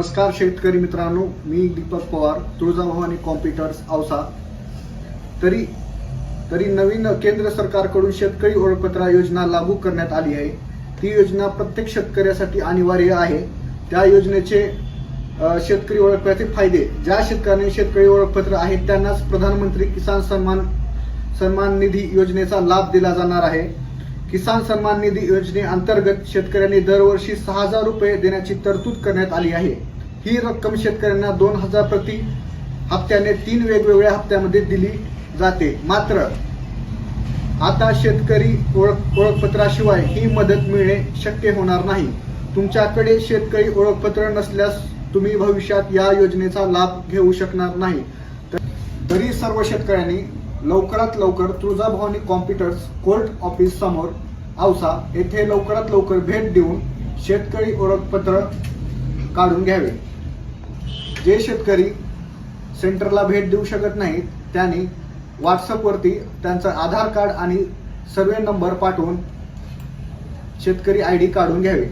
नमस्कार शेतकरी मित्रांनो मी दीपक पवार तुळजाभवानी कॉम्प्युटर्स औसा. तरी तरी नवीन केंद्र सरकारकडून शेतकरी ओळखपत्र योजना लागू करण्यात आली आहे. ती योजना प्रत्येक शेतकऱ्यासाठी अनिवार्य आहे. त्या योजनेचे शेतकरी ओळखपत्राचे फायदे. ज्या शेतकऱ्यांनी शेतकरी ओळखपत्र आहे त्यांनाच प्रधानमंत्री किसान सन्मान सन्मान निधी योजनेचा लाभ दिला जाणार आहे. किसान सन्मान निधी योजनेअंतर्गत शेतकऱ्यांनी दरवर्षी सहा हजार रुपये देण्याची तरतूद करण्यात आली आहे. ही रक्कम शेतकऱ्यांना दोन हजार प्रति हप्त्याने तीन वेगवेगळ्या हप्त्यामध्ये दिली जाते. मात्र आता शेतकरी ओळख ओळखपत्राशिवाय ही मदत मिळणे शक्य होणार नाही. तुमच्याकडे शेतकरी ओळखपत्र नसल्यास तुम्ही भविष्यात या योजनेचा लाभ घेऊ शकणार नाही. तर- तरी सर्व शेतकऱ्यांनी लवकरात लवकर तुळजाभवानी कॉम्प्युटर्स कोर्ट ऑफिस समोर औसा येथे लवकरात लवकर भेट देऊन शेतकरी ओळखपत्र काढून घ्यावे. जे शेतकरी सेंटरला भेट देऊ शकत नाहीत त्यांनी व्हॉट्सअपवरती त्यांचं आधार कार्ड आणि सर्वे नंबर पाठवून शेतकरी आय डी काढून घ्यावे.